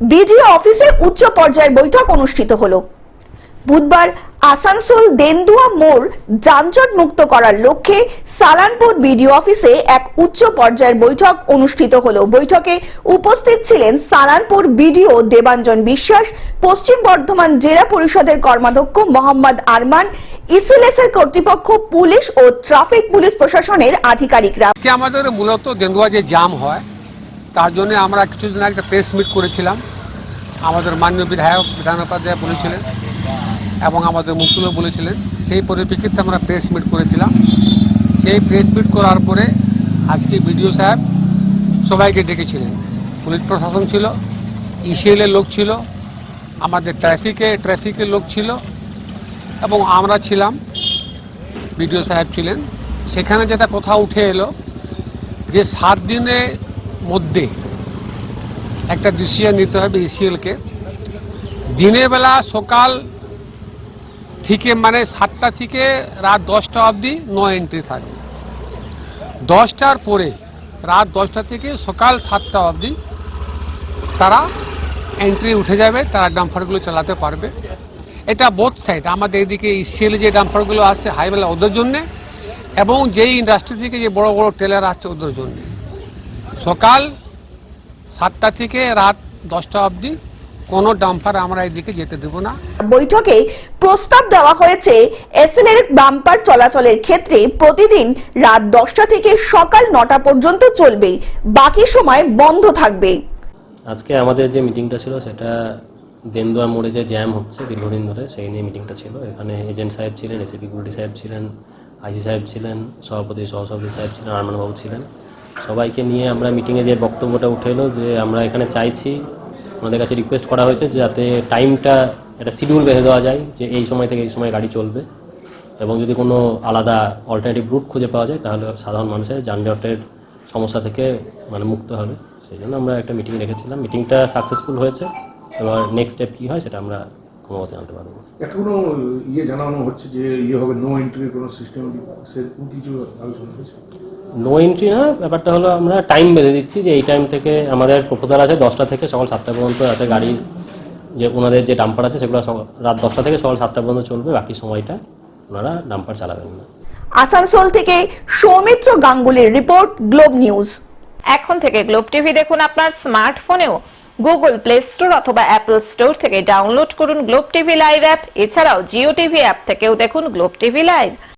BDO অফিসে উচ্চ পর্যায়ের বৈঠক অনুষ্ঠিত হলো। বুধবার আসানসোল দেন্দুয়া মোড় যানজট মুক্ত করার লক্ষ্যে সালানপুর বিডিও অফিসে এক উচ্চ পর্যায়ের বৈঠক অনুষ্ঠিত হলো। বৈঠকে উপস্থিত ছিলেন সালানপুর বিডিও দেবাঞ্জন বিশ্বাস, পশ্চিম বর্ধমান জেলা পরিষদের কর্মাধ্যক্ষ মোহাম্মদ আরমান, ইসিলেসের কর্তৃপক্ষ পুলিশ ও ট্রাফিক পুলিশ প্রশাসনের আধিকারিকরা। আমাদের মূলত গেন্দুয়া যে জাম হয়, তার জন্য আমরা কিছুদিন আগে প্রেস মিট করেছিলাম। আমাদের মাননীয় বিধায়ক বিধান উপাধ্যায় বলেছিলেন এবং আমাদের মুকুলও বলেছিলেন। সেই পরিপ্রেক্ষিতে আমরা প্রেস মিট করেছিলাম। সেই প্রেস মিট করার পরে আজকে বিডিও সাহেব সবাইকে ডেকেছিলেন। পুলিশ প্রশাসন ছিল ইসিএলের লোক ছিল, আমাদের ট্রাফিকে ট্রাফিকের লোক ছিল এবং আমরা ছিলাম, বিডিও সাহেব ছিলেন। সেখানে যেটা কথা উঠে এলো যে সাত দিনের মধ্যে একটা ডিসিশন নিতে হবে ইসিএলকে দিনের বেলা সকাল থেকে মানে সাতটা থেকে রাত দশটা অবধি নো এন্ট্রি থাকবে। দশটার পরে, রাত দশটা থেকে সকাল সাতটা অবধি তারা এন্ট্রি উঠে যাবে, তারা ডাম্পারগুলো চালাতে পারবে। এটা বোথ সাইড আমাদের এদিকে ইসিএল যে ডাম্পারগুলো আসছে হাইওয়েলা ওদের জন্যে এবং যেই ইন্ডাস্ট্রি থেকে যে বড় বড় টেলার আসছে ওদের জন্য। সকাল সাতটা থেকে রাত দশটা অবধি কোনো ডাম্পার আমরা এদিকে যেতে দেবো না। বৈঠকে প্রস্তাব দেওয়া হয়েছে এসএলএর বাম্পার চলাচলের ক্ষেত্রে প্রতিদিন রাত দশটা থেকে সকাল নটা পর্যন্ত চলবে। বাকি সময় বন্ধ থাকবে। আজকে আমাদের যে মিটিংটা ছিল সেটা দেন্দুয়া মোড়ে যে জ্যাম হচ্ছে দীর্ঘদিন ধরে সেই নিয়ে মিটিংটা ছিল। এখানে এজেন্ট সাহেব ছিলেন এসিপি গুরুটি সাহেব ছিলেন আইসি সাহেব ছিলেন সভাপতি সহসভাপতি সাহেব ছিলেন আরমানবাবু ছিলেন। সবাইকে নিয়ে আমরা মিটিংয়ে যে বক্তব্যটা উঠে এলো যে আমরা এখানে চাইছি ওনাদের কাছে রিকোয়েস্ট করা হয়েছে যাতে টাইমটা একটা শিডিউল বেঁধে দেওয়া যায় যে এই সময় থেকে এই সময় গাড়ি চলবে এবং যদি কোনো আলাদা অল্টারনেটিভ রুট খুঁজে পাওয়া যায় তাহলে সাধারণ মানুষের যানজটের সমস্যা থেকে মানে মুক্ত হবে। সেই জন্য আমরা একটা মিটিং রেখেছিলাম। মিটিংটা সাকসেসফুল হয়েছে। এবার নেক্সট স্টেপ কী হয় সেটা আমরা ক্রমত জানতে পারব। এখনও ইয়ে জানানো হচ্ছে যে ইয়ে হবে নো এন্ট্রির কোনো সিস্টেম কিছু আলোচনা হয়েছে? নো এন্ট্রি না ব্যাপারটা হলো আমরা টাইম বেঁধে দিচ্ছি যে এই টাইম থেকে আমাদের প্রপোজাল আছে দশটা থেকে সকাল সাতটা পর্যন্ত রাতে গাড়ি যে ওনাদের যে ডাম্পার আছে সেগুলো রাত দশটা থেকে সকাল সাতটা পর্যন্ত চলবে বাকি সময়টা ওনারা ডাম্পার চালাবেন না। আসানসোল থেকে সৌমিত্র গাঙ্গুলির রিপোর্ট গ্লোব নিউজ এখন থেকে গ্লোব টিভি দেখুন আপনার স্মার্টফোনেও গুগল প্লে স্টোর অথবা অ্যাপল স্টোর থেকে ডাউনলোড করুন গ্লোব টিভি লাইভ অ্যাপ এছাড়াও জিও টিভি অ্যাপ থেকেও দেখুন গ্লোব টিভি লাইভ